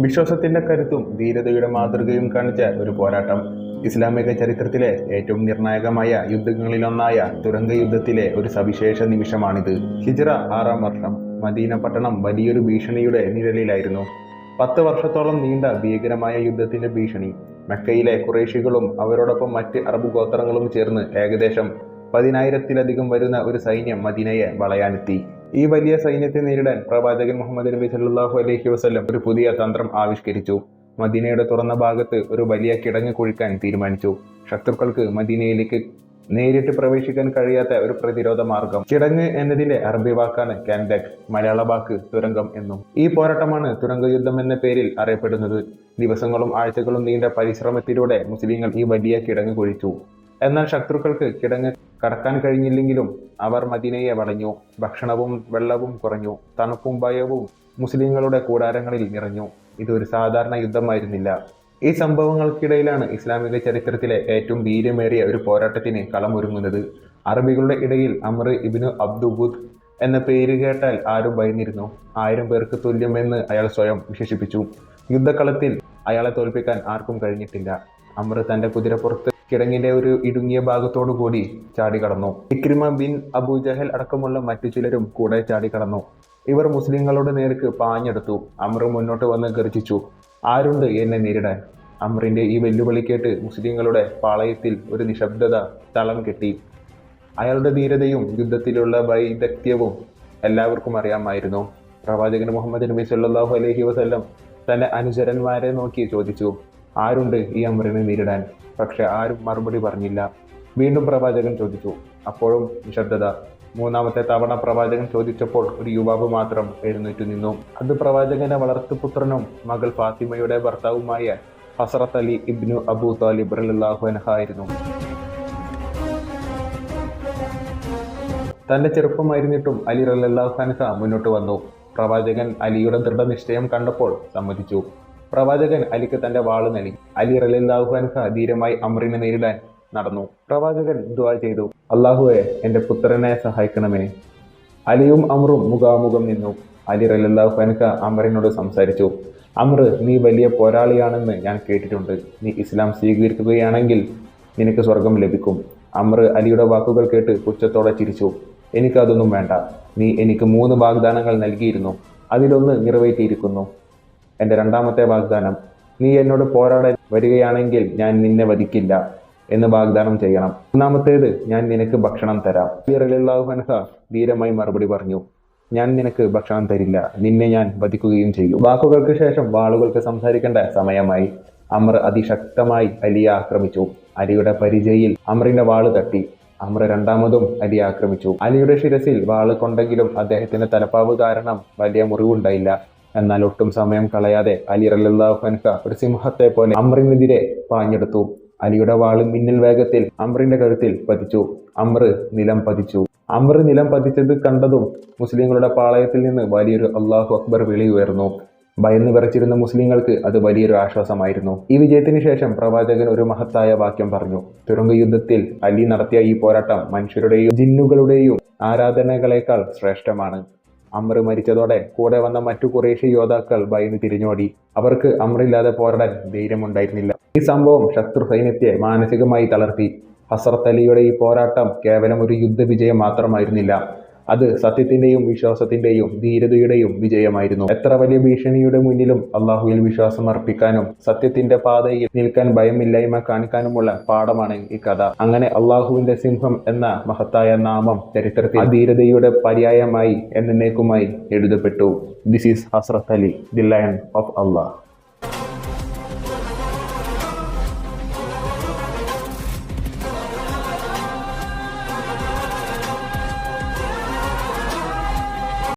വിശ്വാസത്തിന്റെ കരുത്തും ധീരതയുടെ മാതൃകയും കാണിച്ച ഒരു പോരാട്ടം. ഇസ്ലാമിക ചരിത്രത്തിലെ ഏറ്റവും നിർണായകമായ യുദ്ധങ്ങളിലൊന്നായ തുരങ്ക യുദ്ധത്തിലെ ഒരു സവിശേഷ നിമിഷമാണിത്. ഹിജറ ആറാം വർഷം. മദീന പട്ടണം വലിയൊരു ഭീഷണിയുടെ നിഴലിലായിരുന്നു. പത്ത് വർഷത്തോളം നീണ്ട ഭീകരമായ യുദ്ധത്തിന്റെ ഭീഷണി. മക്കയിലെ കുറേശികളും അവരോടൊപ്പം മറ്റ് അറബ് ഗോത്രങ്ങളും ചേർന്ന് ഏകദേശം പതിനായിരത്തിലധികം വരുന്ന ഒരു സൈന്യം മദീനയെ വളയാനെത്തി. ഈ വലിയ സൈന്യത്തെ നേരിടാൻ പ്രവാചകൻ മുഹമ്മദ് നബി സല്ലാഹു അലൈഹി വസ്ലം ഒരു പുതിയ തന്ത്രം ആവിഷ്കരിച്ചു. മദീനയുടെ തുറന്ന ഭാഗത്ത് ഒരു വലിയ കിടങ്ങ് കുഴിക്കാൻ തീരുമാനിച്ചു. ശത്രുക്കൾക്ക് മദീനയിലേക്ക് നേരിട്ട് പ്രവേശിക്കാൻ കഴിയാത്ത ഒരു പ്രതിരോധ മാർഗം. കിടങ്ങ് എന്നതിന്റെ അറബി വാക്കാണ് കാൻഡക് മലയാള വാക്ക് തുരങ്കം എന്നും. ഈ പോരാട്ടമാണ് തുരങ്ക യുദ്ധം എന്ന പേരിൽ അറിയപ്പെടുന്നത്. ദിവസങ്ങളും ആഴ്ചകളും നീണ്ട പരിശ്രമത്തിലൂടെ മുസ്ലിങ്ങൾ ഈ വലിയ കിടങ്ങ് കുഴിച്ചു. എന്നാൽ ശത്രുക്കൾക്ക് കിടങ്ങ് കടക്കാൻ കഴിഞ്ഞില്ലെങ്കിലും അവർ മദീനയെ വളഞ്ഞു. ഭക്ഷണവും വെള്ളവും കുറഞ്ഞു. തണുപ്പും ഭയവും മുസ്ലിങ്ങളുടെ കൂടാരങ്ങളിൽ നിറഞ്ഞു. ഇതൊരു സാധാരണ യുദ്ധമായിരുന്നില്ല. ഈ സംഭവങ്ങൾക്കിടയിലാണ് ഇസ്ലാമിക ചരിത്രത്തിലെ ഏറ്റവും വീര്യമേറിയ ഒരു പോരാട്ടത്തിന് കളമൊരുങ്ങുന്നത്. അറബികളുടെ ഇടയിൽ അമർ ഇബിനു അബ്ദുബുദ് എന്ന പേര് കേട്ടാൽ ആരും ഭയന്നിരുന്നു. ആയിരം പേർക്ക് തുല്യമെന്ന് അയാൾ സ്വയം വിശേഷിപ്പിച്ചു. യുദ്ധക്കളത്തിൽ അയാളെ തോൽപ്പിക്കാൻ ആർക്കും കഴിഞ്ഞിട്ടില്ല. അമർ തന്റെ കുതിരപ്പുറത്ത് കിടങ്ങിന്റെ ഒരു ഇടുങ്ങിയ ഭാഗത്തോടു കൂടി ചാടി കടന്നു. ഇക്രിമ ബിൻ അബുജഹൽ അടക്കമുള്ള മറ്റു ചിലരും കൂടെ ചാടി കടന്നു. ഇവർ മുസ്ലിങ്ങളുടെ നേർക്ക് പാഞ്ഞെടുത്തു. അമർ മുന്നോട്ട് വന്ന് ഗർജിച്ചു. ആരുണ്ട് എന്നെ നേരിടാൻ? അമറിന്റെ ഈ വെല്ലുവിളി കേട്ട് മുസ്ലിങ്ങളുടെ പാളയത്തിൽ ഒരു നിശബ്ദത തളം കെട്ടി. അയാളുടെ ധീരതയും യുദ്ധത്തിലുള്ള വൈദഗ്ധ്യവും എല്ലാവർക്കും അറിയാമായിരുന്നു. പ്രവാചകൻ മുഹമ്മദ് നബി സല്ലാഹു അലഹി വസ്ല്ലം തന്റെ അനുചരന്മാരെ നോക്കി ചോദിച്ചു. ആരുണ്ട് ഈ അമറിനെ നേരിടാൻ? പക്ഷെ ആരും മറുപടി പറഞ്ഞില്ല. വീണ്ടും പ്രവാചകൻ ചോദിച്ചു. അപ്പോഴും നിശബ്ദത. മൂന്നാമത്തെ തവണ പ്രവാചകൻ ചോദിച്ചപ്പോൾ ഒരു യുവാവ് മാത്രം എഴുന്നേറ്റു നിന്നു. അത് പ്രവാചകന്റെ വളർത്തുപുത്രനും മകൾ ഫാത്തിമയുടെ ഭർത്താവുമായ Hazrat Ali Ibn Abu Talib റളിയല്ലാഹു അൻഹ ആയിരുന്നു. തന്റെ ചെറുപ്പമായിരുന്നിട്ടും അലി റളിയല്ലാഹു അൻഹ മുന്നോട്ട് വന്നു. പ്രവാചകൻ അലിയുടെ ദൃഢനിശ്ചയം കണ്ടപ്പോൾ സമ്മതിച്ചു. പ്രവാചകൻ അലിക്ക് തന്റെ വാൾ നൽകി. അലി റളിയല്ലാഹു അൻഹ ധീരമായി അമറിനെ നേരിടാൻ നടന്നു. പ്രവാചകൻ ദുആ ചെയ്തു. അള്ളാഹുവെ എന്റെ പുത്രനെ സഹായിക്കണമേ. അലിയും അമറും മുഖാമുഖം നിന്നു. അലി റളിയല്ലാഹു അൻഹ അമറിനോട് സംസാരിച്ചു. അമർ നീ വലിയ പോരാളിയാണെന്ന് ഞാൻ കേട്ടിട്ടുണ്ട്. നീ ഇസ്ലാം സ്വീകരിക്കുകയാണെങ്കിൽ നിനക്ക് സ്വർഗം ലഭിക്കും. അമർ അലിയുടെ വാക്കുകൾ കേട്ട് പുച്ഛത്തോടെ ചിരിച്ചു. എനിക്കതൊന്നും വേണ്ട. നീ എനിക്ക് മൂന്ന് വാഗ്ദാനങ്ങൾ നൽകിയിരുന്നു. അതിലൊന്ന് നിറവേറ്റിയിരിക്കുന്നു. എന്റെ രണ്ടാമത്തെ വാഗ്ദാനം. നീ എന്നോട് പോരാടാൻ വരികയാണെങ്കിൽ ഞാൻ നിന്നെ വധിക്കില്ല എന്ന് വാഗ്ദാനം ചെയ്യണം. മൂന്നാമത്തേത് ഞാൻ നിനക്ക് ഭക്ഷണം തരാം. അൻഹ ധീരമായി മറുപടി പറഞ്ഞു. ഞാൻ നിനക്ക് ഭക്ഷണം തരില്ല. നിന്നെ ഞാൻ വധിക്കുകയും ചെയ്യും. വാക്കുകൾക്ക് ശേഷം വാളുകൾക്ക് സംസാരിക്കേണ്ട സമയമായി. അമർ അതിശക്തമായി അലിയെ ആക്രമിച്ചു. അലിയുടെ പരിചയയിൽ അമറിന്റെ വാൾ തട്ടി. അമർ രണ്ടാമതും അലിയെ ആക്രമിച്ചു. അലിയുടെ ശിരസിൽ വാൾ കൊണ്ടെങ്കിലും അദ്ദേഹത്തിന്റെ തലപ്പാവ് കാരണം വലിയ മുറിവുണ്ടായില്ല. എന്നാൽ ഒട്ടും സമയം കളയാതെ അലി റല്ലാഹുൻക ഒരു സിംഹത്തെ പോലെ അമ്രിനെതിരെ പാഞ്ഞെടുത്തു. അലിയുടെ വാൾ മിന്നൽ വേഗത്തിൽ അമ്രിന്റെ കഴുത്തിൽ പതിച്ചു. അമ്ര നിലം പതിച്ചു. അമ്ര നിലം പതിച്ചത് കണ്ടതും മുസ്ലിങ്ങളുടെ പാളയത്തിൽ നിന്ന് വലിയൊരു അള്ളാഹു അക്ബർ വിളി ഉയർന്നു. ഭയന്ന് വിറച്ചിരുന്ന മുസ്ലിങ്ങൾക്ക് അത് വലിയൊരു ആശ്വാസമായിരുന്നു. ഈ വിജയത്തിന് ശേഷം പ്രവാചകൻ ഒരു മഹത്തായ വാക്യം പറഞ്ഞു. തുരങ്ക യുദ്ധത്തിൽ അലി നടത്തിയ ഈ പോരാട്ടം മനുഷ്യരുടെയും ജിന്നുകളുടെയും ആരാധനകളെക്കാൾ ശ്രേഷ്ഠമാണ്. അമർ മരിച്ചതോടെ കൂടെ വന്ന മറ്റു കുറേശ്ശെ യോദ്ധാക്കൾ ഭയന്ന് തിരിഞ്ഞോടി. അവർക്ക് അമറില്ലാതെ പോരാടാൻ ധൈര്യമുണ്ടായിരുന്നില്ല. ഈ സംഭവം ശത്രു സൈന്യത്തെ മാനസികമായി തളർത്തി. ഹസ്രത്ത് അലിയുടെ ഈ പോരാട്ടം കേവലം ഒരു യുദ്ധവിജയം മാത്രമായിരുന്നില്ല. അത് സത്യത്തിന്റെയും വിശ്വാസത്തിന്റെയും ധീരതയുടെയും വിജയമായിരുന്നു. എത്ര വലിയ ഭീഷണിയുടെ മുന്നിലും അള്ളാഹുവിൽ വിശ്വാസം അർപ്പിക്കാനും സത്യത്തിന്റെ പാതയിൽ നിൽക്കാൻ ഭയമില്ലായ്മ കാണിക്കാനുമുള്ള പാഠമാണ് ഈ കഥ. അങ്ങനെ അള്ളാഹുവിന്റെ സിംഹം എന്ന മഹത്തായ നാമം ചരിത്രത്തിൽ ധീരതയുടെ പര്യായമായി എന്നേക്കുമായി എഴുതപ്പെട്ടു. This is Hazrat Ali the lion of Allah